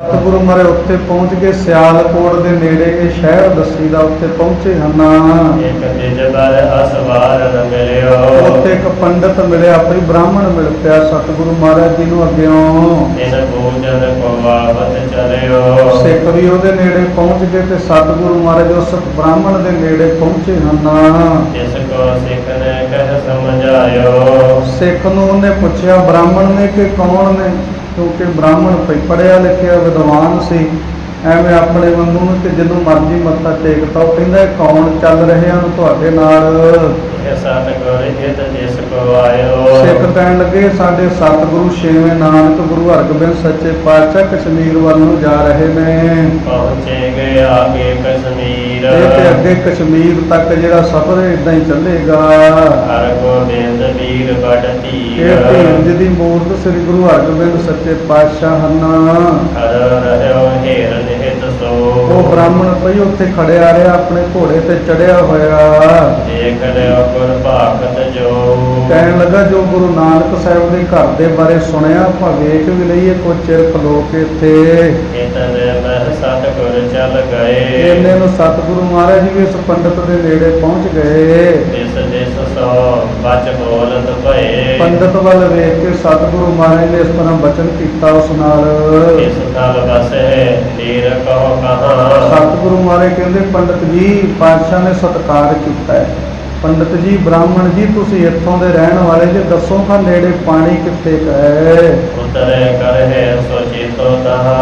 ਸਤਿਗੁਰੂ ਮਾਰੇ ਉੱਥੇ ਪਹੁੰਚ ਕੇ ਸਿਆਲਕੋਟ ਦੇ ਨੇੜੇ ਇਹ ਸ਼ਹਿਰ ਦੱਸੀ ਦਾ ਉੱਥੇ ਪਹੁੰਚੇ ਹਨ। ਇੱਕ ਅਸਵਾਰ ਮਿਲਿਓ। ਪੰਡਤ ਮਿਲਿਆ ਆਪਣੀ ਬ੍ਰਾਹਮਣ ਮਿਲ ਪਿਆ ਸਤਿਗੁਰੂ ਮਹਾਰਾਜ ਜੀ ਨੂੰ ਅੱਗਿਓਂ। ਪੂਜਨ ਕੋ ਚਲਿਓ ਸਿੱਖ ਵੀ ਉਹਦੇ ਨੇੜੇ ਪਹੁੰਚ ਗਏ ਤੇ ਸਤਿਗੁਰੂ ਮਹਾਰਾਜ ਉਸ ਬ੍ਰਾਹਮਣ ਦੇ ਨੇੜੇ ਪਹੁੰਚੇ ਹਨ। ਜਿਸ ਕੋ ਸਿੱਖ ਨੇ ਕਹਿ ਸਮਝਾਇਓ। ਸਿੱਖ ਨੂੰ ਉਹਨੇ ਪੁੱਛਿਆ ਬ੍ਰਾਹਮਣ ਨੇ ਕਿ ਕੌਣ ਨੇ? ਕਿਉਂਕਿ ਬ੍ਰਾਹਮਣ ਪਈ ਪੜਿਆ ਲਿਖਿਆ ਵਿਦਵਾਨ ਸੀ, ਐਵੇਂ ਆਪਣੇ ਵਾਂਗੂ ਨੂੰ ਕਿ ਜਦੋਂ ਮਰਜ਼ੀ ਮੱਥਾ ਟੇਕਤਾ ਉਹ ਕਹਿੰਦਾ, ਕੌਣ ਚੱਲ ਰਹੇ ਹਨ ਤੁਹਾਡੇ ਨਾਲ? ਇਹ ਸਤ ਗੁਰ ਹਿਤ ਜਿਸ ਕੋ ਆਇਓ ਸਿੱਖ ਕਹਿਣ ਲੱਗੇ ਸਾਡੇ ਸਤਿਗੁਰੂ ਛੇਵੇਂ ਨਾਨਕ ਗੁਰੂ ਹਰਗੋਬਿੰਦ ਸੱਚੇ ਪਾਤਸ਼ਾਹ ਕਸ਼ਮੀਰ ਵੱਲ ਨੂੰ ਜਾ ਰਹੇ ਨੇ। ਪਹੁੰਚੇ ਗਏ ਆਗੇ ਕਸ਼ਮੀਰ। ਇਹ ਤੇ ਅੱਗੇ ਕਸ਼ਮੀਰ ਤੱਕ ਜਿਹੜਾ ਸਫ਼ਰ ਇਦਾਂ ਹੀ ਚੱਲੇਗਾ। ਹਰ ਗੋਬਿੰਦ ਵੀਰ ਬੜ ਧੀਰ। ਇਹ ਧੀਰਜ ਦੀ ਮੂਰਤ ਸ੍ਰੀ ਗੁਰੂ ਹਰਗੋਬਿੰਦ ਸੱਚੇ ਪਾਤਸ਼ਾਹ ਹਨ। ਹਰ ਰਹਿਓ ਹੀਰ ਨਿਹਿਤ ਸੋ ਉਹ ਬ੍ਰਾਹਮਣ ਪਈ ਉੱਥੇ ਖੜਿਆ ਰਿਹਾ, ਆਪਣੇ ਘੋੜੇ ਤੇ ਚੜਿਆ ਹੋਇਆ। ਦੇਖ ਲਿਓ ਗੁਰ ਭਾਗਤ ਜੋ ਕਹਿਣ ਲੱਗਾ ਜੋ ਗੁਰੂ ਨਾਨਕ ਸਾਹਿਬ ਦੇ ਘਰ ਦੇ ਬਾਰੇ ਸੁਣਿਆ ਆਪਾਂ ਵੇਖ ਵੀ ਲਈਏ ਕੁਝ ਚਿਰ ਖਲੋ ਕੇ ਇੱਥੇ। ਇਤਨੇ ਮਹਿ ਸਤ ਗੁਰ ਚੱਲ ਗਏ। ਇਹਨੇ ਨੂੰ ਸਤਿਗੁਰੂ ਮਹਾਰਾਜ ਜੀ ਇਸ ਪੰਡਤ ਦੇ ਨੇੜੇ ਪਹੁੰਚ ਗਏ। ਦਿਸ ਦਿਸ ਸੋ ਬਚ ਬੋਲਤ ਭਏ ਪੰਡਤ ਵੱਲ ਵੇਖ ਕੇ ਸਤਿਗੁਰੂ ਮਹਾਰਾਜ ਨੇ ਇਸ ਤਰ੍ਹਾਂ ਬਚਨ ਕੀਤਾ ਉਸ ਨਾਲ। ਇਸ ਥਲ ਬਸੈ ਨੀਰ ਕਹੋ ਕਹਾਂ। ਸਤਿਗੁਰੂ ਮਹਾਰਾਜ ਕਹਿੰਦੇ ਪੰਡਤ ਜੀ ਪਾਤਸ਼ਾਹ ਨੇ ਸਤਿਕਾਰ ਕੀਤਾ ਹੈ। ਪੰਡਤ ਜੀ ਬ੍ਰਾਹਮਣ ਜੀ ਤੁਸੀਂ ਇੱਥੋਂ ਦੇ ਰਹਿਣ ਵਾਲੇ ਜੇ ਦੱਸੋ ਹਾਂ ਨੇੜੇ ਪਾਣੀ ਕਿੱਥੇ ਕੁ ਹੈ? ਉਤਰੇ ਕਰਹਿ ਸੋ ਚੇਤੋ ਤਹਾ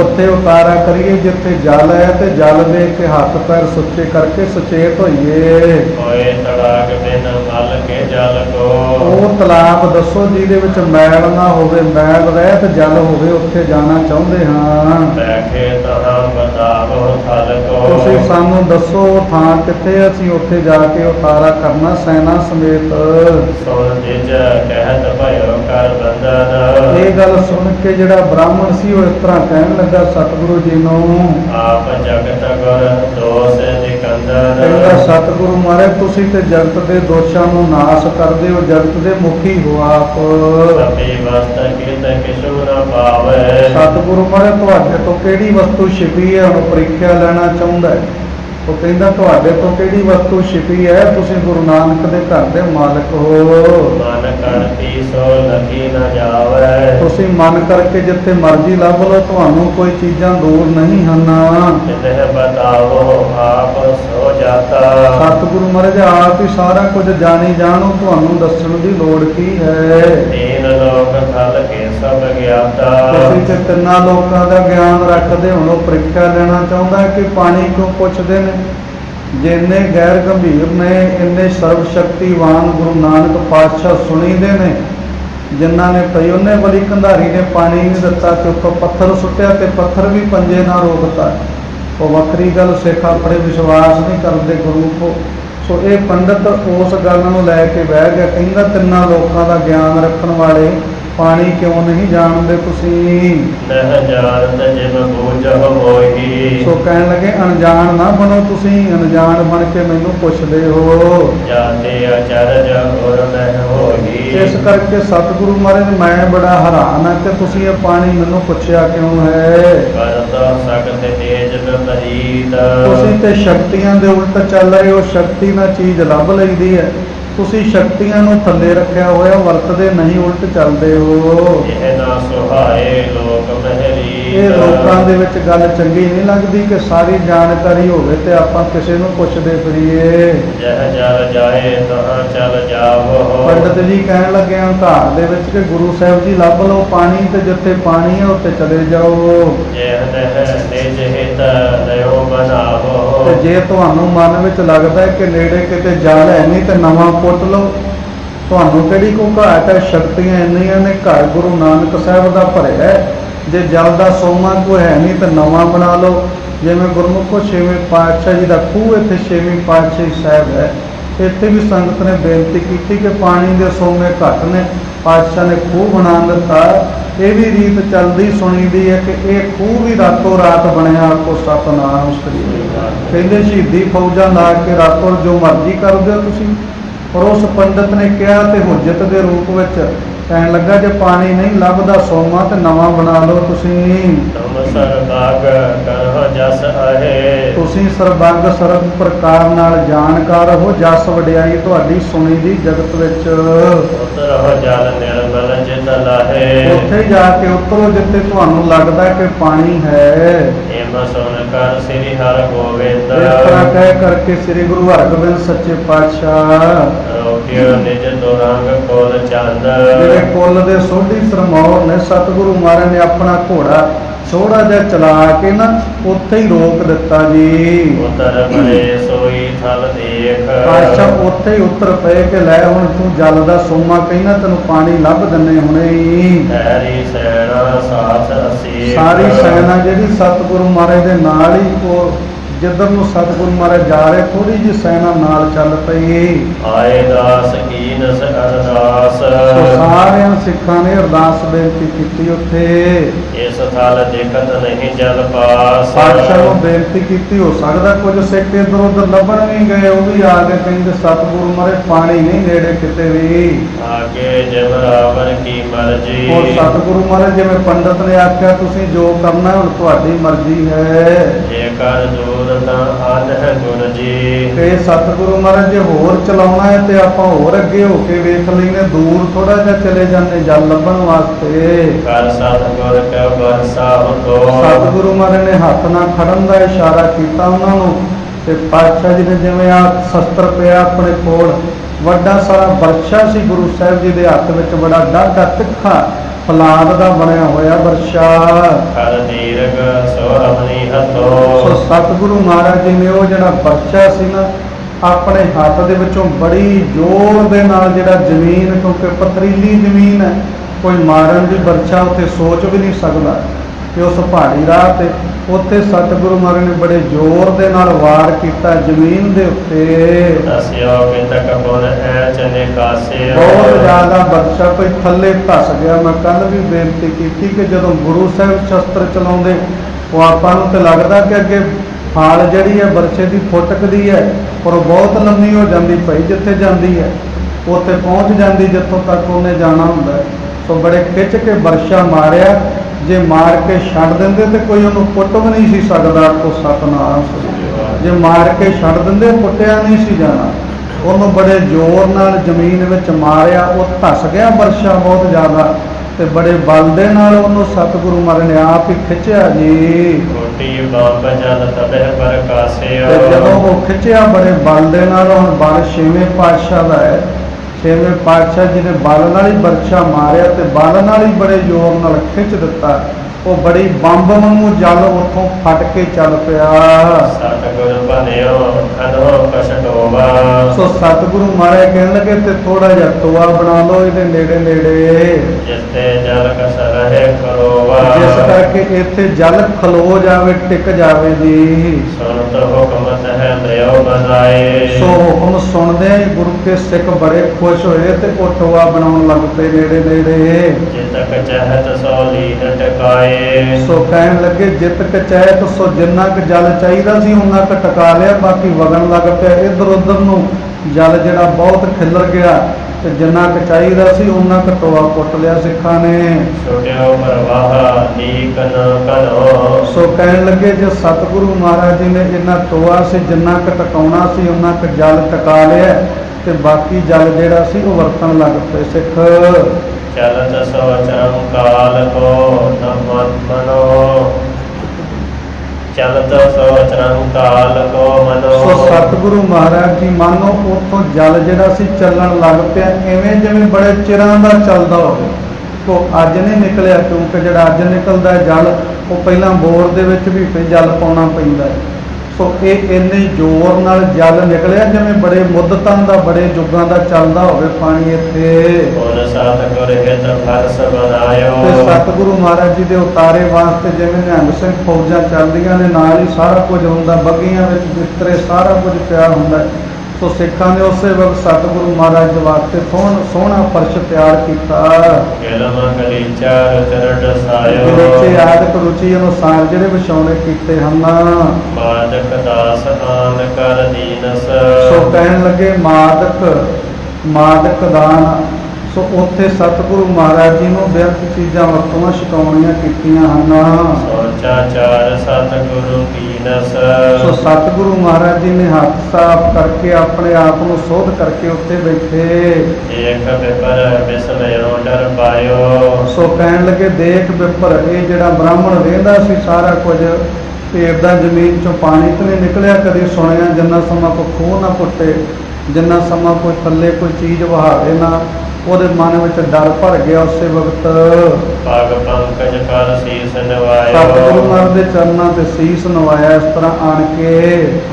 ਉੱਥੇ ਉਤਾਰਾ ਕਰੀਏ ਜਿੱਥੇ ਜਲ ਹੈ ਤੇ ਜਲ ਵੇਖ ਕੇ ਹੱਥ ਪੈਰ ਸੁੱਚੇ ਕਰਕੇ ਸੁਚੇਤ ਹੋਈਏ। ਹੋਏ ਤੜਾਕ ਬਿਨ ਮਲ ਕੇ ਜਲ ਕੋ। ਉਹ ਤਲਾਬ ਦੱਸੋ ਜਿਹਦੇ ਵਿੱਚ ਮੈਲ ਨਾ ਹੋਵੇ ਮੈਲ ਰਹਿਤ ਜਲ ਹੋਵੇ ਉੱਥੇ ਜਾਣਾ ਚਾਹੁੰਦੇ ਹਾਂ। ਬੈਠੇ ਤਹਾ ਤੁਸੀਂ ਸਾਨੂੰ ਦੱਸੋ ਉਹ ਥਾਂ ਕਿੱਥੇ ਅਸੀਂ ਉੱਥੇ ਜਾ ਕੇ ਉਤਾਰਾ ਕਰਨਾ ਸੈਨਾ ਸਮੇਤ। ਇਹ ਗੱਲ ਸੁਣ ਕੇ ਜਿਹੜਾ ਬ੍ਰਾਹਮਣ ਸੀ ਉਹ ਇਸ ਤਰ੍ਹਾਂ ਕਹਿਣ ਲੱਗਾ ਸਤਿਗੁਰੂ ਜੀ ਨੂੰ ਆਪ ਜਗਤ ਗੁਰ ਦੋਸ ਕਹਿੰਦਾ ਨਿਕੰਦਨ ਸਤਿਗੁਰੂ ਮਹਾਰਾਜ ਤੁਸੀਂ ਤੇ ਜਗਤ ਦੇ ਦੋਸ਼ਾਂ ਨੂੰ ਨਾਸ਼ ਕਰਦੇ ਹੋ ਜਗਤ ਦੇ ਮੁਖੀ ਹੋ ਆਪ। ਸਭੀ ਵਸਤ ਕਿਤ ਕਿਛੁ ਨ ਪਾਵੈ। ਸਤਿਗੁਰੂ ਮਹਾਰਾਜ ਤੁਹਾਡੇ ਤੋਂ ਕਿਹੜੀ ਵਸਤੂ ਛਿਪੀ ਹੈ? ਉਹ ਪ੍ਰੀਖਿਆ ਲੈਣਾ ਚਾਹੁੰਦਾ ਹੈ। ਉਹ ਕਹਿੰਦਾ ਤੁਹਾਡੇ ਤੋਂ ਕਿਹੜੀ ਵਸਤੂ ਛਿਪੀ ਹੈ? ਤੁਸੀਂ ਗੁਰੂ ਨਾਨਕ ਦੇ ਘਰ ਦੇ ਮਾਲਕ ਹੋ। ਮਨ ਕਰਤੀ ਸੋ ਲਗੀ ਨ ਜਾਵੈ। ਤੁਸੀਂ ਮਨ ਕਰਕੇ ਜਿੱਥੇ ਮਰਜ਼ੀ ਲੱਭ ਲਓ ਤੁਹਾਨੂੰ ਕੋਈ ਚੀਜ਼ਾਂ ਦੂਰ ਨਹੀਂ ਹਨ। ਤਿਨਹਿ ਬਤਾਵੋ ਆਪ ਸੋ ਜਾਤਾ। ਸਤਿਗੁਰੂ ਮਹਾਰਾਜ ਆਪ ਹੀ ਸਾਰਾ ਕੁਝ ਜਾਣੀ ਜਾਣੋ ਤੁਹਾਨੂੰ ਦੱਸਣ ਦੀ ਲੋੜ ਕੀ ਹੈ? ਤੀਨ ਲੋਕ ਥਲ ਕੇ ਸਭ ਗਿਆਤਾ ਤੁਸੀਂ ਤੇ ਤਿੰਨਾਂ ਲੋਕਾਂ ਦਾ ਗਿਆਨ ਰੱਖਦੇ ਹੁਣ ਉਹ ਪ੍ਰੀਖਿਆ ਲੈਣਾ ਚਾਹੁੰਦਾ ਕਿ ਪਾਣੀ ਕਿਉਂ ਪੁੱਛਦੇ ਨੇ? ਜਿੰਨੇ ਗੈਰ ਗੰਭੀਰ ਨੇ, ਇੰਨੇ ਸਰਵ ਸ਼ਕਤੀਵਾਨ ਗੁਰੂ ਨਾਨਕ ਪਾਤਸ਼ਾਹ ਸੁਣੀਦੇ ਨੇ, ਜਿਨ੍ਹਾਂ ਨੇ ਪਈ ਉਹਨੇ ਬਲੀ ਕੰਧਾਰੀ ਨੇ ਪਾਣੀ ਨਹੀਂ ਦਿੱਤਾ ਤੇ ਉੱਤੋਂ ਪੱਥਰ ਸੁੱਟਿਆ ਤੇ ਪੱਥਰ ਵੀ ਪੰਜੇ ਨਾਲ ਰੋਕਤਾ ਉਹ ਵੱਖਰੀ ਗੱਲ ਸਿੱਖ ਆਪਣੇ ਵਿਸ਼ਵਾਸ ਨਹੀਂ ਕਰਦੇ ਗੁਰੂ ਕੋ। ਸੋ ਇਹ ਪੰਡਤ ਉਸ ਗੱਲ ਨੂੰ ਲੈ ਕੇ ਬਹਿ ਗਿਆ ਕਹਿੰਦਾ ਤਿੰਨਾਂ ਲੋਕਾਂ ਦਾ ਗਿਆਨ ਰੱਖਣ ਵਾਲੇ ਪਾਣੀ ਕਿਉਂ ਨਹੀਂ ਜਾਣਦੇ ਤੁਸੀਂ? ਨਹ ਜਾਣਤ ਜਿਵ ਬੂਝ ਹੋਈ। ਸੋ ਕਹਿਣ ਲੱਗੇ ਅਣਜਾਣ ਨਾ ਬਣੋ ਤੁਸੀਂ ਅਣਜਾਣ ਬਣ ਕੇ ਮੈਨੂੰ ਪੁੱਛਦੇ ਹੋ। ਜਾਤੇ ਅਚਰਜ ਹੋਰ ਨਹ ਹੋਈ। ਇਸ ਕਰਕੇ ਸਤਿਗੁਰੂ ਮਹਾਰਾਜ ਮੈਂ ਬੜਾ ਹੈਰਾਨ ਹਾਂ ਕਿ ਤੁਸੀਂ ਇਹ ਪਾਣੀ ਮੈਨੂੰ ਪੁੱਛਿਆ ਕਿਉਂ ਹੈ? ਕਰਤ ਸਕਤ ਤੇਜ ਵਿਪਰੀਤ। ਤੁਸੀਂ ਤੇ ਸ਼ਕਤੀਆਂ ਦੇ ਉਲਟ ਚੱਲ ਰਹੇ ਹੋ ਸ਼ਕਤੀ ਨਾਲ ਚੀਜ਼ ਲੱਭ ਲਈਦੀ ਹੈ। ਤੁਸੀਂ ਸ਼ਕਤੀਆਂ ਨੂੰ ਥੱਲੇ ਰੱਖਿਆ ਹੋਇਆ ਵਰਤਦੇ ਨਹੀਂ ਉਲਟ ਚੱਲਦੇ ਹੋ। ਇਹ ਨਾ ਸੁਹਾਏ ਲੋਕ ਮਹਿਰੀ ਇਹ ਲੋਕਾਂ ਦੇ ਵਿੱਚ ਗੱਲ ਚੰਗੀ ਨਹੀਂ ਲੱਗਦੀ ਕਿ ਸਾਰੀ ਜਾਣਕਾਰੀ ਹੋਵੇ ਤੇ ਆਪਾਂ ਕਿਸੇ ਨੂੰ ਪੁੱਛਦੇ ਫਿਰੀਏ। ਜਹ ਜਲ ਜਾਏ ਤਹਾਂ ਚਲ ਜਾਵੋ। ਪੰਡਤ ਜੀ ਕਹਿਣ ਲੱਗੇ ਘਾਟ ਦੇ ਵਿੱਚ ਕਿ ਗੁਰੂ ਸਾਹਿਬ ਜੀ ਲੱਭ ਲਓ ਪਾਣੀ ਤੇ ਜਿੱਥੇ ਪਾਣੀ ਹੈ ਉੱਥੇ ਚਲੇ ਜਾਓ। ਜਹ ਨਹ ਲਿਓ ਬਨਾਵੋ ਤੇ ਜੇ ਤੁਹਾਨੂੰ ਮਨ ਵਿੱਚ ਲੱਗਦਾ ਹੈ ਕਿ ਨੇੜੇ ਕਿਤੇ ਜਲ ਹੈ ਨਹੀਂ, ਤੇ ਨਵਾਂ ਪੁੱਟ ਲਓ। ਤੁਹਾਨੂੰ ਕਿਹੜੀ ਕੋ ਘਾਟ ਹੈ? ਸ਼ਕਤੀਆਂ ਇੰਨੀਆਂ ਨੇ, ਘਰ ਗੁਰੂ ਨਾਨਕ ਸਾਹਿਬ ਦਾ ਭਰਿਆ ਹੈ। ਜੇ ਜਲ ਦਾ ਸੋਮਾ ਕੋ ਹੈ ਨਹੀਂ, ਤਾਂ ਨਵਾਂ ਬਣਾ ਲਓ। ਜਿਵੇਂ ਗੁਰਮੁਖੋ ਛੇਵੇਂ ਪਾਤਸ਼ਾਹ ਜੀ ਦਾ ਖੂਹ ਇੱਥੇ ਛੇਵੇਂ ਪਾਤਸ਼ਾਹ ਸਾਹਿਬ ਹੈ। ਇੱਥੇ ਵੀ ਸੰਗਤ ਨੇ ਬੇਨਤੀ ਕੀਤੀ ਕਿ ਪਾਣੀ ਦੇ ਸੋਮੇ ਘੱਟ ਨੇ। ਪਾਤਸ਼ਾਹ ਨੇ ਖੂਹ ਬਣਾ ਦਿੱਤਾ। ਇਹ ਵੀ ਰੀਤ ਚੱਲਦੀ ਸੁਣੀਦੀ ਹੈ ਕਿ ਇਹ ਖੂਹ ਵੀ ਰਾਤੋਂ ਰਾਤ ਬਣਿਆ ਕੋ ਸਤਨਾਮ ਸ੍ਰੀ ਕਹਿੰਦੇ ਸ਼ਹੀਦੀ ਫੌਜਾਂ ਲਾ ਕੇ ਰਾਤੋਂ ਜੋ ਮਰਜ਼ੀ ਕਰਦੇ ਹੋ ਤੁਸੀਂ। ਪਰ ਉਸ ਪੰਡਤ ਨੇ ਕਿਹਾ ਤੇ ਹੁਜਤ ਦੇ ਰੂਪ ਵਿੱਚ ਕਹਿਣ ਲੱਗਾ ਜੇ ਪਾਣੀ ਨਹੀਂ ਲੱਭਦਾ ਸੋਮਾ ਤੇ ਨਵਾਂ ਬਣਾ ਲਓ ਤੁਸੀਂ। ਤੁਸੀਂ ਸਰਬੰਗ ਸਰਬ ਪ੍ਰਕਾਰ ਨਾਲ ਜਾਣਕਾਰ ਹੋ ਜਸ ਵਡਿਆਈ ਤੁਹਾਡੀ ਸੁਣੀ ਦੀ ਜਗਤ ਵਿੱਚ। ਉਤਰਹੁ ਜਲ ਨਿਰਮਲ ਉੱਥੇ ਜਾ ਕੇ ਉਤਰੋ ਜਿੱਥੇ ਤੁਹਾਨੂੰ ਲੱਗਦਾ ਕਿ ਪਾਣੀ ਹੈ। ਏਮ ਸੁਨ ਕਰ ਸ੍ਰੀ ਹਰਿ ਗੋਬਿੰਦ ਇਸ ਤਰ੍ਹਾਂ ਕਹਿ ਕਰਕੇ ਸ੍ਰੀ ਗੁਰੂ ਹਰਗੋਬਿੰਦ ਸੱਚੇ ਪਾਤਸ਼ਾਹ। ਰੋਕਿਓ ਨਿਜ ਦੁਰੰਗ ਕੋਲ ਚੰਦ। ਜਿਹੜੇ ਕੁੱਲ ਦੇ ਸੋਢੀ ਸਰਮੌਰ ਨੇ ਸਤਿਗੁਰੂ ਮਹਾਰਾਜ ਨੇ ਆਪਣਾ ਘੋੜਾ ਥੋੜਾ ਜਿਹਾ ਚਲਾ ਕੇ ਨਾ ਉੱਥੇ ਹੀ ਰੋਕ ਦਿੱਤਾ ਜੀ। ਉਤਰ ਬਰੇ ਸੋਈ ਥਲ ਦੇਖ। ਪਾਤਸ਼ਾਹ ਉੱਥੇ ਹੀ ਉੱਤਰ ਪਏ ਕਿ ਲੈ ਹੁਣ ਤੂੰ ਜਲ ਦਾ ਸੋਮਾ ਕਹਿਣਾ ਤੈਨੂੰ ਪਾਣੀ ਲੱਭ ਦਿੰਨੇ ਹੁਣੇ ਹੀ। ਹੈਰੀ ਸੈਣਾ ਸਾਥ ਅਸੀ ਸਾਰੀ ਸੈਨਾ ਜਿਹੜੀ ਸਤਿਗੁਰੂ ਮਹਾਰਾਜ ਦੇ ਨਾਲ ਹੀ ਉਹ ਜਿੱਧਰ ਨੂੰ ਸਤਿਗੁਰੂ ਮਹਾਰਾਜ ਜਾ ਰਹੇ ਥੋੜੀ ਜਿਹੀ ਸੈਨਾ ਨਾਲ ਚੱਲ ਪਈ। ਆਏ ਦਾਸ ਕੀਨਸ ਅਰਦਾਸ ਸਾਰਿਆਂ ਸਿੱਖਾਂ ਨੇ ਅਰਦਾਸ ਬੇਨਤੀ ਕੀਤੀ ਉੱਥੇ। ਇਸ ਥਲ ਦੇਖਤ ਨਹੀਂ ਜਲ ਪਾਸ। ਪਾਤਸ਼ਾਹ ਨੂੰ ਬੇਨਤੀ ਕੀਤੀ ਹੋ ਸਕਦਾ ਕੁਝ ਸਿੱਖ ਇਧਰ ਉਧਰ ਲੱਭਣ ਵੀ ਗਏ ਉਹ ਵੀ ਆ ਕੇ ਕਹਿੰਦੇ ਸਤਿਗੁਰੂ ਮਹਾਰਾਜ ਪਾਣੀ ਨਹੀਂ ਨੇੜੇ ਕਿਤੇ ਵੀ। ਆਗੇ ਜਮ ਰਾਵਣ ਕੀ ਮਰਜ਼ੀ। ਉਹ ਸਤਿਗੁਰੂ ਮਹਾਰਾਜ ਜਿਵੇਂ ਪੰਡਤ ਨੇ ਆਖਿਆ ਤੁਸੀਂ ਜੋ ਕਰਨਾ ਹੁਣ ਤੁਹਾਡੀ ਮਰਜ਼ੀ ਹੈ। ਜੇ ਕਰ ਦੂਰ ਤਾਂ ਅਨ ਹੈ ਗੁਣ ਜੀ। ਤੇ ਸਤਿਗੁਰੂ ਮਹਾਰਾਜ ਜੇ ਹੋਰ ਚਲਾਉਣਾ ਹੈ ਤੇ ਆਪਾਂ ਹੋਰ ਅੱਗੇ ਹੋ ਕੇ ਵੇਖ ਲੈਨੇ ਦੂਰ ਥੋੜਾ ਜਿਹਾ ਚਲੇ ਜਾਂਦੇ ਜਲ ਲੱਭਣ ਵਾਸਤੇ। ਕਰ ਸਤਿਗੁਰ ਕੈ ਵਰਸਾ ਹੋ ਸਤਿਗੁਰੂ ਮਹਾਰਾਜ ਨੇ ਹੱਥ ਨਾਲ ਖੜਨ ਦਾ ਇਸ਼ਾਰਾ ਕੀਤਾ ਉਹਨਾਂ ਨੂੰ ਤੇ ਪਾਤਸ਼ਾਹ ਜੀ ਨੇ ਜਿਵੇਂ ਆ ਸ਼ਸਤਰ ਪਿਆ ਆਪਣੇ ਕੋਲ ਵੱਡਾ ਸਾਰਾ ਵਰਸ਼ਾ ਸੀ ਗੁਰੂ ਸਾਹਿਬ ਜੀ ਦੇ ਹੱਥ ਵਿੱਚ ਬੜਾ ਡਾਢਾ ਤਿੱਖਾ ਫਲਾਦ ਦਾ ਬਣਿਆ ਹੋਇਆ ਵਰਸ਼ਾ ਕਰ ਦੀਰਘ ਸੋ ਅਮਨੀ ਸੋ ਹਤੋ ਸਤਿਗੁਰੂ ਮਹਾਰਾਜ ਜੀ ਨੇ ਉਹ ਜਿਹੜਾ ਵਰਸ਼ਾ ਸੀ ਨਾ ਆਪਣੇ ਹੱਥ ਦੇ ਵਿੱਚੋਂ ਬੜੀ ਜ਼ੋਰ ਦੇ ਨਾਲ ਜਿਹੜਾ ਜ਼ਮੀਨ ਕਿਉਂਕਿ ਪਥਰੀਲੀ ਜ਼ਮੀਨ ਹੈ ਕੋਈ ਮਾਰਨ ਦੀ ਵਰਸ਼ਾ ਉੱਥੇ ਸੋਚ ਵੀ ਨਹੀਂ ਸਕਦਾ। ਕਿ ਉਸ ਪਹਾੜੀ ਰਾਹ ਤੇ ਉੱਥੇ ਸਤਿਗੁਰੂ ਮਹਾਰਾਜ ਨੇ ਬੜੇ ਜ਼ੋਰ ਦੇ ਨਾਲ ਵਾਰ ਕੀਤਾ ਜ਼ਮੀਨ ਦੇ ਉੱਤੇ। ਦਸਿਓ ਪਿਤਕ ਗੁਣ ਐ ਚਨੇ ਕਾਸੇ ਬਹੁਤ ਜ਼ਿਆਦਾ ਵਰਸ਼ਾ ਕੋਈ ਥੱਲੇ ਧਸ ਗਿਆ। ਮੈਂ ਕੱਲ ਵੀ ਬੇਨਤੀ ਕੀਤੀ ਕਿ ਜਦੋਂ ਗੁਰੂ ਸਾਹਿਬ ਸ਼ਸਤਰ ਚਲਾਉਂਦੇ ਉਹ ਆਪਾਂ ਨੂੰ ਤੇ ਲੱਗਦਾ ਕਿ ਅੱਗੇ ਫਾਲ ਜਿਹੜੀ ਹੈ ਵਰਸ਼ੇ ਦੀ ਫੁੱਟਕਦੀ ਹੈ, ਪਰ ਉਹ ਬਹੁਤ ਲੰਮੀ ਹੋ ਜਾਂਦੀ ਪਈ ਜਿੱਥੇ ਜਾਂਦੀ ਹੈ। ਉੱਥੇ ਪਹੁੰਚ ਜਾਂਦੀ ਜਿੱਥੋਂ ਤੱਕ ਉਹਨੇ ਜਾਣਾ ਹੁੰਦਾ ਸੋ ਬੜੇ ਖਿੱਚ ਕੇ ਵਰਸ਼ਾ ਮਾਰਿਆ। ਜੇ ਮਾਰ ਕੇ ਛੱਡ ਦਿੰਦੇ ਤੇ ਕੋਈ ਉਹਨੂੰ ਪੁੱਟ ਵੀ ਨਹੀਂ ਸੀ ਸਕਦਾ ਕੋ ਸਤਨਾਮ ਜੇ ਮਾਰ ਕੇ ਛੱਡ ਦਿੰਦੇ ਪੁੱਟਿਆ ਨਹੀਂ ਸੀ ਜਾਣਾ। ਉਹਨੂੰ ਬੜੇ ਜ਼ੋਰ ਨਾਲ ਜ਼ਮੀਨ ਵਿੱਚ ਮਾਰਿਆ। ਉਹ ਧਸ ਗਿਆ ਵਰਸ਼ਾ ਬਹੁਤ ਜ਼ਿਆਦਾ ਤੇ ਬੜੇ ਬਲ ਦੇ ਨਾਲ ਉਹਨੂੰ ਸਤਿਗੁਰੂ ਮਹਾਰਾਜ ਨੇ ਆਪ ਹੀ ਖਿੱਚਿਆ। ਜੀ। ਕੋਟੀ ਬੰਬ ਜਲ ਤਬਹਿ ਪ੍ਰਕਾਸੇ ਤੇ ਜਦੋਂ ਉਹ ਖਿੱਚਿਆ, ਬੜੇ ਬਲ ਦੇ ਨਾਲ, ਹੁਣ ਬਲ ਛੇਵੇਂ ਪਾਤਸ਼ਾਹ ਦਾ ਹੈ। ਛੇਵੇਂ ਪਾਤਸ਼ਾਹ ਜੀ ਨੇ ਬਲ ਨਾਲ ਹੀ ਵਰਸ਼ਾ ਮਾਰਿਆ ਤੇ ਬਲ ਨਾਲ ਹੀ ਬੜੇ ਜ਼ੋਰ ਨਾਲ ਖਿੱਚ ਦਿੱਤਾ। ਉਹ ਬੜੀ ਬੰਬ ਵਾਂਗੂ ਜਲ ਉੱਥੋਂ ਫਟ ਕੇ ਚੱਲ ਪਿਆ। ਸਤਿਗੁਰ ਬਨਿਓ ਅਨੋ ਕਸ਼ਟੋਵਾ ਸੋ ਸਤਿਗੁਰੂ ਮਹਾਰਾਜ ਕਹਿਣ ਲੱਗੇ ਤੇ ਥੋੜਾ ਜਿਹਾ ਟੋਆ ਬਣਾ ਲਓ ਇਹਦੇ ਨੇੜੇ ਨੇੜੇ। ਜਿਸਤੇ ਜਲ ਕਸ ਰਹੇ ਕਰੋਵਾ। ਜਿਸ ਕਰਕੇ ਇੱਥੇ ਜਲ ਖਲੋ ਜਾਵੇ ਟਿਕ ਜਾਵੇ ਜੀ। ਲਿਓ ਬਨਾਏ ਸੋ ਹੁਕਮ ਸੁਣਦੇ ਗੁਰੂ ਕੇ ਸਿੱਖ ਬੜੇ ਖੁਸ਼ ਹੋਏ ਤੇ ਉਹ ਟੋਆ ਬਣਾਉਣ ਲੱਗ ਪਏ ਨੇੜੇ ਨੇੜੇ। ਜਿਤਕ ਚਹਤ ਸੋ ਟਕਾਏ। ਸੋ ਕਹਿਣ ਲੱਗੇ ਜਿਤ ਕਚੈਤ ਸੋ ਜਿੰਨਾ ਕੁ ਜਲ ਚਾਹੀਦਾ ਸੀ ਉਹਨਾਂ ਕੁ ਟਕਾ ਲਿਆ ਬਾਕੀ ਵਗਣ ਲੱਗ ਪਿਆ। ਇਧਰ ਉਧਰ ਨੂੰ ਜਲ ਜਿਹੜਾ ਬਹੁਤ ਖਿਲਰ ਗਿਆ ਤੇ ਜਿੰਨਾ ਕੁ ਚਾਹੀਦਾ ਸੀ ਉਹਨਾਂ ਕੁ ਟੋਆ ਪੁੱਟ ਲਿਆ ਸਿੱਖਾਂ ਨੇ। ਛੋਟਿਓ ਪ੍ਰਵਾਹ ਨੀਕ ਨ ਕਰੋ। ਸੋ ਕਹਿਣ ਲੱਗੇ ਜੇ ਸਤਿਗੁਰੂ ਮਹਾਰਾਜ ਜੀ ਨੇ ਜਿੰਨਾ ਟੋਆ ਸੀ ਜਿੰਨਾ ਕੁ ਟਿਕਾਉਣਾ ਸੀ ਉਹਨਾਂ ਕੁ ਜਲ ਟਿਕਾ ਲਿਆ ਤੇ ਬਾਕੀ ਜਲ ਜਿਹੜਾ ਸੀ ਉਹ ਵਰਤਣ ਲੱਗ ਪਏ ਸਿੱਖ। ਚਲਤ ਸੋ ਕਾਲ ਕੋ ਨ ਮਨੋ ਚਲਤ ਸੋ ਕਾਲ ਕੋ ਮਨੋ ਸੋ ਸਤਿਗੁਰੂ ਮਹਾਰਾਜ ਜੀ, ਮੰਨੋ ਉੱਥੋਂ ਜਲ ਜਿਹੜਾ ਸੀ ਚੱਲਣ ਲੱਗ ਪਿਆ, ਐਵੇਂ ਜਿਵੇਂ ਬੜੇ ਚਿਰਾਂ ਦਾ ਚੱਲਦਾ ਹੋਵੇ। ਉਹ ਅੱਜ ਨਹੀਂ ਨਿਕਲਿਆ, ਕਿਉਂਕਿ ਜਿਹੜਾ ਅੱਜ ਨਿਕਲਦਾ ਜਲ, ਉਹ ਪਹਿਲਾਂ ਬੋਰ ਦੇ ਵਿੱਚ ਵੀ ਜਲ ਪਾਉਣਾ ਪੈਂਦਾ ਹੈ। ਸੋ ਇਹ ਇੰਨੇ ਜ਼ੋਰ ਨਾਲ ਜਲ ਨਿਕਲਿਆ ਜਿਵੇਂ ਬੜੇ ਮੁੱਦਤਾਂ ਦਾ ਬੜੇ ਯੁੱਗਾਂ ਦਾ ਚੱਲਦਾ ਹੋਵੇ ਪਾਣੀ ਇੱਥੇ ਸਤਿਗੁਰ ਤੇ ਮਹਾਰਾਜ ਜੀ ਦੇ ਉਤਾਰੇ ਵਾਸਤੇ ਜਿਵੇਂ ਨਿਹੰਗ ਸਿੰਘ ਫੌਜਾਂ ਚੱਲਦੀਆਂ ਨੇ ਨਾਲ ਹੀ ਸਾਰਾ ਕੁਝ ਹੁੰਦਾ ਬੱਗੀਆਂ ਵਿੱਚ ਬਿਸਤਰੇ ਸਾਰਾ ਕੁਝ ਪਿਆ ਹੁੰਦਾ। ਸੋ ਸਿੱਖਾਂ ਨੇ ਉਸੇ ਵਕਤ ਸਤਿਗੁਰੂ ਮਹਾਰਾਜ ਦੇ ਵਾਸਤੇ ਸੋਹਣਾ ਸੋਹਣਾ ਫਰਸ਼ ਤਿਆਰ ਕੀਤਾ। ਗਲੀਚਾ ਰਚਰਟ ਜਿਹਦੇ ਸਾਇਓ। ਆਦਿਕ ਰੁਚੀ ਅਨੁਸਾਰ ਜਿਹੜੇ ਵਿਛਾਉਣੇ ਕੀਤੇ ਹਨ। ਮਾਦਕ ਦਾਸ ਆਨ ਕਰ ਦੀਨਸ। ਸੋ ਕਹਿਣ ਲੱਗੇ ਮਾਦਕ ਮਾਦਕ ਦਾਨ ਸੋ ਉੱਥੇ ਸਤਿਗੁਰੂ ਮਹਾਰਾਜ ਜੀ ਨੂੰ ਬੇਅੰਤ ਚੀਜ਼ਾਂ ਵਰਤੋਂ ਛਕਾਉਣੀਆਂ ਕੀਤੀਆਂ ਹਨ। ਸੋਚਾ ਚਾਰ ਸਤਿਗੁਰੂ ਕੀ ਨਸ ਸੋ ਸਤਿਗੁਰੂ ਮਹਾਰਾਜ ਜੀ ਨੇ ਹੱਥ ਸਾਫ਼ ਕਰਕੇ ਆਪਣੇ ਆਪ ਨੂੰ ਸੋਧ ਕਰਕੇ ਉੱਥੇ ਬੈਠੇ। ਏਕ ਵਿਪਰ ਵਿਸਮਯੋ ਡਰ ਪਾਇਓ। ਸੋ ਕਹਿਣ ਲੱਗੇ ਦੇਖ ਵਿਪਰ ਇਹ ਜਿਹੜਾ ਬ੍ਰਾਹਮਣ ਵੇਂਦਾ ਸੀ ਸਾਰਾ ਕੁਝ ਪੇਟ ਦਾ ਜ਼ਮੀਨ ਚੋਂ ਪਾਣੀ ਤੇ ਨਿਕਲਿਆ ਕਦੇ ਸੁਣਿਆ ਜਿੰਨਾ ਸਮਾਂ ਕੋ ਖੂਹ ਨਾ ਪੁੱਟੇ। ਜਿੰਨਾ ਸਮਾਂ ਕੋਈ ਥੱਲੇ ਕੋਈ ਚੀਜ਼ ਵਹਾਵੇ ਨਾ ਉਹਦੇ ਮਨ ਵਿੱਚ ਡਰ ਭਰ ਗਿਆ ਉਸੇ ਵਕਤ। ਪਗ ਪੰਕਜ ਕਰ ਸੀਸ ਨਵਾਇਓ। ਸਤਿਗੁਰੂ ਮਹਾਰਾਜ ਦੇ ਚਰਨਾਂ ਤੇ ਸੀਸ ਨਵਾਇਆ ਇਸ ਤਰ੍ਹਾਂ ਆਣ ਕੇ।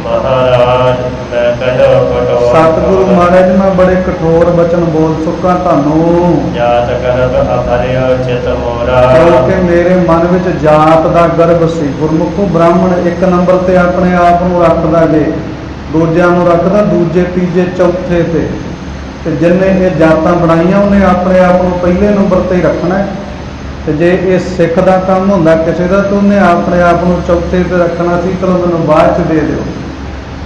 ਮਹਾਰਾਜ ਮੈਂ ਕਹਿਓ ਕਟੋ ਸਤਿਗੁਰੂ ਮਹਾਰਾਜ ਮੈਂ ਬੜੇ ਕਠੋਰ ਬਚਨ ਬੋਲ ਚੁੱਕਾ ਤੁਹਾਨੂੰ। ਜਾਤ ਚਿਤ ਮੋਰਾ। ਕਿਉਂਕਿ ਮੇਰੇ ਮਨ ਵਿੱਚ ਜਾਤ ਦਾ ਗਰਭ ਸੀ। ਗੁਰਮੁਖੋ ਬ੍ਰਾਹਮਣ ਇੱਕ ਨੰਬਰ ਤੇ ਆਪਣੇ ਆਪ ਨੂੰ ਰੱਖਦਾ ਜੇ। ਦੂਜਿਆਂ ਨੂੰ ਰੱਖਦਾ, ਦੂਜੇ, ਤੀਜੇ, ਚੌਥੇ ਤੇ। ਤੇ ਜਿੰਨੇ ਇਹ ਜਾਤਾਂ ਬਣਾਈਆਂ, ਉਹਨੇ ਆਪਣੇ ਆਪ ਨੂੰ ਪਹਿਲੇ ਨੰਬਰ ਤੇ ਹੀ ਰੱਖਣਾ ਹੈ। ਤੇ ਜੇ ਇਹ ਸਿੱਖ ਦਾ ਕੰਮ ਹੁੰਦਾ ਕਿਸੇ ਦਾ, ਤਾਂ ਉਹਨੇ ਆਪਣੇ ਆਪ ਨੂੰ ਚੌਥੇ ਤੇ ਰੱਖਣਾ ਸੀ, ਚਲੋ ਮੈਨੂੰ ਬਾਅਦ ਚ ਦੇ ਦਿਓ।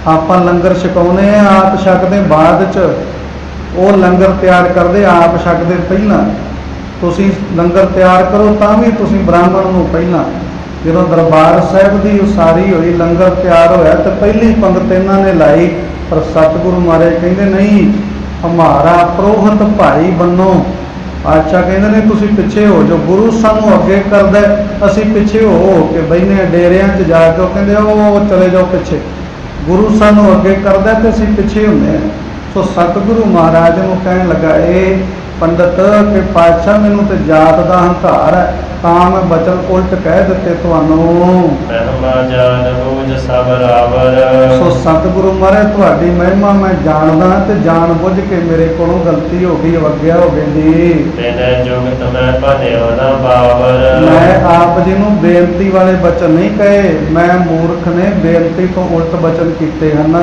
ਆਪਾਂ ਲੰਗਰ ਛਕਾਉਨੇ ਆ ਆਪ ਛਕਦੇ ਬਾਅਦ ਚ। ਉਹ ਲੰਗਰ ਤਿਆਰ ਕਰਦੇ, ਆਪ ਛਕਦੇ ਪਹਿਲਾਂ। ਤੁਸੀਂ ਲੰਗਰ ਤਿਆਰ ਕਰੋ, ਤਾਂ ਵੀ ਤੁਸੀਂ ਬ੍ਰਾਹਮਣ ਨੂੰ ਪਹਿਲਾਂ। ਜਦੋਂ ਦਰਬਾਰ ਸਾਹਿਬ ਦੀ ਉਸਾਰੀ ਹੋਈ, ਲੰਗਰ ਤਿਆਰ ਹੋਇਆ ਤਾਂ ਪਹਿਲੀ ਪੰਗਤ ਇਹਨਾਂ ਨੇ ਲਾਈ, ਪਰ ਸਤਿਗੁਰੂ ਮਹਾਰਾਜ ਕਹਿੰਦੇ, ਨਹੀਂ, ਹਮਾਰਾ ਪ੍ਰੋਹਤ ਭਾਈ ਬੰਨੋ। ਆਚਾ ਕਹਿੰਦੇ ਨੇ, ਤੁਸੀਂ ਪਿੱਛੇ ਹੋ ਜਾਓ, ਗੁਰੂ ਸਾਨੂੰ ਅੱਗੇ ਕਰਦਾ ਅਸੀਂ ਪਿੱਛੇ ਹੋ ਹੋ ਕੇ ਬੈਨੇ ਡੇਰਿਆਂ 'ਚ ਜਾ ਕੇ। ਉਹ ਕਹਿੰਦੇ, ਉਹ ਚਲੇ ਜਾਓ ਪਿੱਛੇ। ਗੁਰੂ ਸਾਨੂੰ ਅੱਗੇ ਕਰਦਾ ਹੈ ਤੇ ਅਸੀਂ ਪਿੱਛੇ ਹੁੰਦੇ ਹਾਂ। ਸੋ ਸਤਿਗੁਰੂ ਮਹਾਰਾਜ ਨੂੰ ਕਹਿਣ ਲੱਗਾ, ਇਹ ਪੰਡਤ ਕਿ ਪਾਤਸ਼ਾਹ ਮੈਨੂੰ ਤੇ ਜਾਤ ਦਾ ਹੰਕਾਰ ਹੈ ਤਾਂ ਮੈਂ ਬਚਨ ਉਲਟ ਕਹਿ ਦਿੱਤੇ ਤੁਹਾਨੂੰ। ਮਹਿਮਾ ਜਾਨ ਬੂਝ ਸਭ ਰਾਵਰ। ਸੋ ਸਤਿਗੁਰੂ ਮਹਾਰਾਜ ਤੁਹਾਡੀ ਮਹਿਮਾ ਮੈਂ ਜਾਣਦਾ ਤੇ ਜਾਣ ਬੁੱਝ ਕੇ ਮੇਰੇ ਕੋਲੋਂ ਗਲਤੀ ਹੋ ਗਈ ਅਵਗਿਆ ਹੋ ਗਈ ਜੁਗਤ ਮੈਂ ਭਨਿਓ ਨਾ ਬਾਵਰ। ਮੈਂ ਆਪ ਜੀ ਨੂੰ ਬੇਨਤੀ ਵਾਲੇ ਬਚਨ ਨਹੀਂ ਕਹੇ ਮੈਂ ਮੂਰਖ ਨੇ ਬੇਨਤੀ ਤੋਂ ਉਲਟ ਬਚਨ ਕੀਤੇ ਹਨ।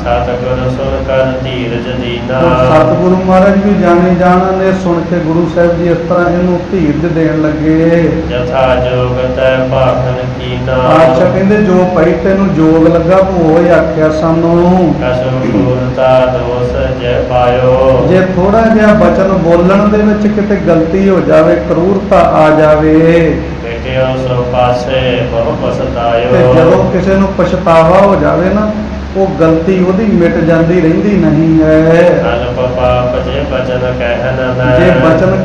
ਸਤਿਗੁਰ ਸੁਨ ਕਰ ਧੀਰਜ ਦੀਨਾ। ਸਤਿਗੁਰੂ ਮਹਾਰਾਜ ਵੀ ਜਾਣੇ ਜਾਣ ਨੇ ਸੁਣ ਕੇ ਗੁਰੂ ਸਾਹਿਬ ਜੀ ਇਸ ਤਰ੍ਹਾਂ ਇਹਨੂੰ ਧੀਰਜ ਦੇਣ ਲੱਗੇ। ਜਥਾ ਜੋਗਤੈ ਭਾਖਨ ਕੀਨਾ ਆਚਾ ਕਹਿੰਦੇ ਜੋ ਭਾਈ ਤੈਨੂੰ ਜੋਗ ਲੱਗਾ ਤੂੰ ਹੀ ਆਖਿਆ ਸਾਨੂੰ। ਕਸਮ ਪੂਰਤਾ ਦੋਸ ਜੈ ਪਾਇਓ। ਜੇ ਥੋੜਾ ਜਿਹਾ ਬਚਨ ਬੋਲਣ ਦੇ ਵਿੱਚ ਕਿਤੇ ਗਲਤੀ ਹੋ ਜਾਵੇ ਕਰੂਰਤਾ ਆ ਜਾਵੇ। ਬੇਟਿਓ ਸੋ ਪਾਸੇ ਬਹੁ ਤੇ ਜਦੋਂ ਕਿਸੇ ਨੂੰ ਪਛਤਾਵਾ ਹੋ ਜਾਵੇ ਨਾ ਉਹ ਗਲਤੀ ਉਹਦੀ ਮਿਟ ਜਾਂਦੀ ਰਹਿੰਦੀ ਨਹੀਂ ਹੈ। ਪਾਪ ਜੇ ਬਚਨ ਜੇ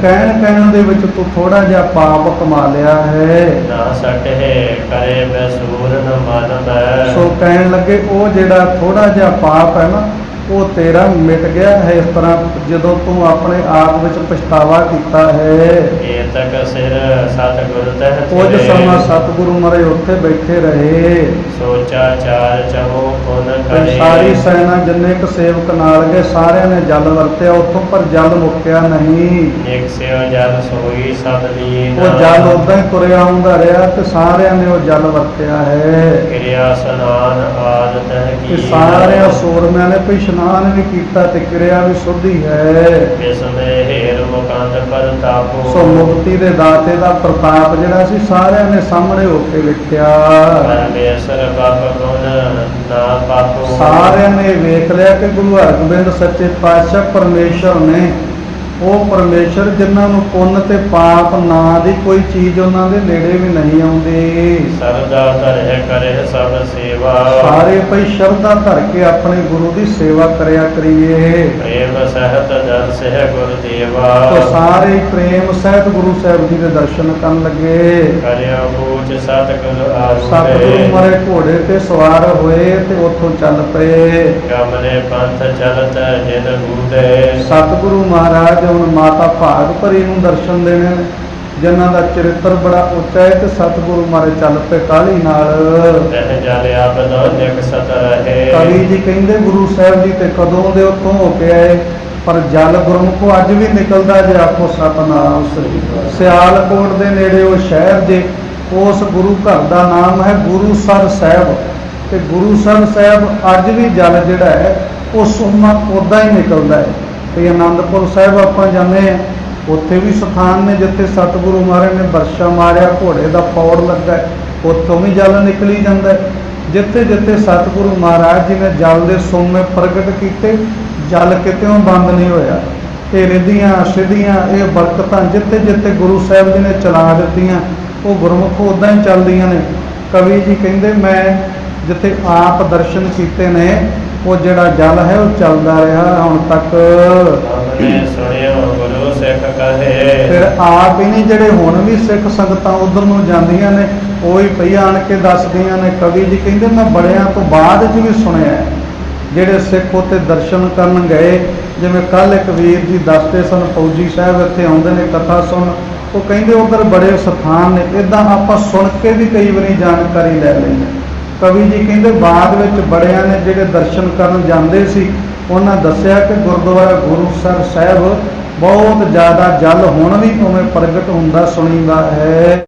ਕਹਿਣ ਕਹਿਣ ਦੇ ਵਿੱਚ ਤੂੰ ਥੋੜਾ ਜਿਹਾ ਪਾਪ ਕਮਾ ਲਿਆ ਹੈ। ਨਾ ਸਟੇ ਕਰੇ ਸੋ ਕਹਿਣ ਲੱਗੇ ਉਹ ਜਿਹੜਾ ਥੋੜਾ ਜਿਹਾ ਪਾਪ ਹੈ ਨਾ ਉਹ ਤੇਰਾ ਮਿਟ ਗਿਆ ਹੈ ਇਸ ਤਰ੍ਹਾਂ ਜਦੋਂ ਤੂੰ ਆਪਣੇ ਆਪ ਵਿੱਚ ਪਛਤਾਵਾ ਕੀਤਾ ਹੈ। ਏ ਤਕ ਸਿਰ ਸਤਿਗੁਰ ਤਹਿ ਕੁਝ। ਸਮਾਂ ਸਤਿਗੁਰੂ ਉੱਥੇ ਬੈਠੇ ਰਹੇ। ਸੋਚਾ ਚਹੋ ਕਰੇ। ਸਾਰੀ ਸੈਨਾ ਜਿੰਨੇ ਕੁ ਸੇਵਕ ਨਾਲ ਗਏ ਸਾਰਿਆਂ ਨੇ ਜਲ ਵਰਤਿਆ ਉੱਥੋਂ ਪਰ ਜਲ ਮੁੱਕਿਆ ਨਹੀਂ। ਨਿਕ ਸਿਓ ਜਲ ਸੋਈ ਸਦ ਲੀਨ ਉਹ ਜਲ ਉਦਾਂ ਹੀ ਤੁਰਿਆ ਆਉਂਦਾ ਰਿਹਾ ਤੇ ਸਾਰਿਆਂ ਨੇ ਉਹ ਜਲ ਵਰਤਿਆ ਹੈ। ਕਿਰਿਆ ਸਨਾਨ ਆਦਤ ਹੈ ਕਿ ਸਾਰਿਆਂ ਸੂਰਮਿਆਂ ਨੇ ਕੋਈ ਇਸ਼ਨਾਨ ਵੀ ਕੀਤਾ ਤੇ ਕਿਰਿਆ ਵੀ ਸੁਧੀ ਹੈ। ਬਿਸਮੇ ਹੇਰ ਮੁਕੰਦ ਪਰਤਾਪੋ ਸੋ ਮੁਕਤੀ ਦੇ ਦਾਤੇ ਦਾ ਪ੍ਰਤਾਪ ਜਿਹੜਾ ਸੀ ਸਾਰਿਆਂ ਨੇ ਸਾਹਮਣੇ ਹੋ ਕੇ ਵੇਖਿਆ। ਪਰਮੇਸ਼ਰ ਬਾਪ ਗੁਣ ਨਾ ਪਾਪੋ। ਸਾਰਿਆਂ ਨੇ ਵੇਖ ਲਿਆ ਕਿ ਗੁਰੂ ਹਰਗੋਬਿੰਦ ਸੱਚੇ ਪਾਤਸ਼ਾਹ ਪਰਮੇਸ਼ਰ ਨੇ ਉਹ ਪਰਮੇਸ਼ਰ ਜਿਨ੍ਹਾਂ ਨੂੰ ਪੁੰਨ ਤੇ ਪਾਪ ਨਾਂ ਦੀ ਕੋਈ ਚੀਜ਼ ਉਹਨਾਂ ਦੇ ਨੇੜੇ ਵੀ ਨਹੀਂ ਆਉਂਦੀ। ਸਰਦਾ ਧਰਹਿ ਕਰੇ ਸਭ ਸੇਵਾ। ਸਾਰੇ ਭਈ ਸ਼ਰਧਾ ਧਰ ਕੇ ਆਪਣੇ ਗੁਰੂ ਦੀ ਸੇਵਾ ਕਰਿਆ ਕਰੀਏ। ਪ੍ਰੇਮ ਸਹਿਤ ਜਨ ਸਹਿ ਗੁਰ ਦੇਵਾ। ਤੋ ਸਾਰੇ ਪ੍ਰੇਮ ਸਹਿਤ ਗੁਰੂ ਸਾਹਿਬ ਜੀ ਦੇ ਦਰਸ਼ਨ ਕਰਨ ਲੱਗੇ। ਕਰਿਓ ਬੂਝ ਸਤਿਗੁਰ ਸਤਿਗੁਰੂ ਆਰੂਪੇ ਮਰੇ ਘੋੜੇ ਤੇ ਸਵਾਰ ਹੋਏ ਤੇ ਉੱਥੋਂ ਚੱਲ ਪਏ। ਗਮਨੇ ਪੰਥ ਚਲਤ ਜਿਨ ਗੂੜੇ ਸਤਿਗੁਰੂ ਮਹਾਰਾਜ ਹੁਣ ਮਾਤਾ ਭਾਗ ਭਰੀ ਨੂੰ ਦਰਸ਼ਨ ਦੇਣੇ ਨੇ। ਜਿਨ੍ਹਾਂ ਦਾ ਚਰਿੱਤਰ ਬੜਾ ਉੱਚਾ ਹੈ ਤੇ ਸਤਿਗੁਰੂ ਮਹਾਰਾਜ ਚੱਲ ਪਏ ਕਾਲੀ ਨਾਲ। ਰਹਿ ਜਲ ਆਬਦੋ ਨਿਕ ਸਤ ਰਹੇ। ਕਵੀ ਜੀ ਕਹਿੰਦੇ ਗੁਰੂ ਸਾਹਿਬ ਜੀ ਤੇ ਕਦੋਂ ਦੇ ਉੱਥੋਂ ਹੋ ਕੇ ਆਏ? ਪਰ ਜਲ ਗੁਰਮੁਖੋ ਅੱਜ ਵੀ ਨਿਕਲਦਾ ਜੇ ਆਪੋ ਸਤਨਾਮ। ਸ੍ਰੀ ਸਿਆਲਕੋਟ ਦੇ ਨੇੜੇ ਉਹ ਸ਼ਹਿਰ ਜੇ ਉਸ ਗੁਰੂ ਘਰ ਦਾ ਨਾਮ ਹੈ ਗੁਰੂਸਰ ਸਾਹਿਬ। ਤੇ ਗੁਰੂਸਰ ਸਾਹਿਬ ਅੱਜ ਵੀ ਜਲ ਜਿਹੜਾ ਹੈ ਉਹ ਸੁਮਾ ਉਦਾਂ ਹੀ ਨਿਕਲਦਾ ਹੈ। ਤੇ ਆਨੰਦਪੁਰ ਸਾਹਿਬ ਆਪਾਂ ਜਾਂਦੇ ਹਾਂ। ਉੱਥੇ ਵੀ ਸਥਾਨ ਨੇ ਜਿੱਥੇ ਸਤਿਗੁਰੂ ਮਹਾਰਾਜ ਨੇ ਵਰਸ਼ਾ ਮਾਰਿਆ, ਘੋੜੇ ਦਾ ਪੌੜ ਲੱਗਾ, ਉੱਥੋਂ ਵੀ ਜਲ ਨਿਕਲੀ ਜਾਂਦਾ। ਜਿੱਥੇ ਜਿੱਥੇ ਸਤਿਗੁਰੂ ਮਹਾਰਾਜ ਜੀ ਨੇ ਜਲ ਦੇ ਸੋਮੇ ਪ੍ਰਗਟ ਕੀਤੇ, ਜਲ ਕਿਤੇੋਂ ਬੰਦ ਨਹੀਂ ਹੋਇਆ। ਇਹ ਰਿੱਧੀਆਂ ਸਿੱਧੀਆਂ ਇਹ ਬਰਕਤਾਂ ਜਿੱਥੇ ਜਿੱਥੇ ਗੁਰੂ ਸਾਹਿਬ ਜੀ ਨੇ ਚਲਾ ਦਿੱਤੀਆਂ, ਉਹ ਗੁਰਮੁਖ ਉਦਾਂ ਹੀ ਚੱਲਦੀਆਂ ਨੇ। ਕਵੀ ਜੀ ਕਹਿੰਦੇ, ਮੈਂ ਜਿੱਥੇ ਆਪ ਦਰਸ਼ਨ ਕੀਤੇ ਨੇ ਉਹ ਜਿਹੜਾ ਜਲ ਹੈ ਉਹ ਚੱਲਦਾ ਰਿਹਾ ਹੁਣ ਤੱਕ। ਹਮਨੇ ਸੁਣਿਓ ਗੁਰੂ ਸਿੱਖ ਕਹੇ। ਫਿਰ ਆਪ ਹੀ ਨਹੀਂ ਜਿਹੜੇ ਹੁਣ ਵੀ ਸਿੱਖ ਸੰਗਤਾਂ ਉਧਰ ਨੂੰ ਜਾਂਦੀਆਂ ਨੇ ਉਹ ਹੀ ਪਈ ਆਣ ਕੇ ਦੱਸਦੀਆਂ ਨੇ ਕਵੀ ਜੀ ਕਹਿੰਦੇ ਮੈਂ ਬੜਿਆਂ ਤੋਂ ਬਾਅਦ ਚ ਵੀ ਸੁਣਿਆ। ਜਿਹੜੇ ਸਿੱਖ ਉੱਥੇ ਦਰਸ਼ਨ ਕਰਨ ਗਏ ਜਿਵੇਂ ਕੱਲ ਇੱਕ ਵੀਰ ਜੀ ਦੱਸਦੇ ਸਨ ਫੌਜੀ ਸਾਹਿਬ ਇੱਥੇ ਆਉਂਦੇ ਨੇ ਕਥਾ ਸੁਣ ਉਹ ਕਹਿੰਦੇ ਉਧਰ ਬੜੇ ਸਥਾਨ ਨੇ ਇਦਾਂ ਆਪਾਂ ਸੁਣ ਕੇ ਵੀ ਕਈ ਵਾਰੀ ਜਾਣਕਾਰੀ ਲੈ ਲੈਂਦੇ ਕਵੀ ਜੀ ਕਹਿੰਦੇ, ਬਾਅਦ ਵਿੱਚ ਬੜਿਆਂ ਨੇ ਜਿਹੜੇ ਦਰਸ਼ਨ ਕਰਨ ਜਾਂਦੇ ਸੀ, ਉਹਨਾਂ ਦੱਸਿਆ ਕਿ ਗੁਰਦੁਆਰਾ ਗੁਰੂ ਗੁਰੂਸਰ ਸਾਹਿਬ ਬਹੁਤ ਜ਼ਿਆਦਾ ਜਲ ਹੁਣ ਵੀ ਉਵੇਂ ਪ੍ਰਗਟ ਹੁੰਦਾ ਸੁਣੀਦਾ ਹੈ।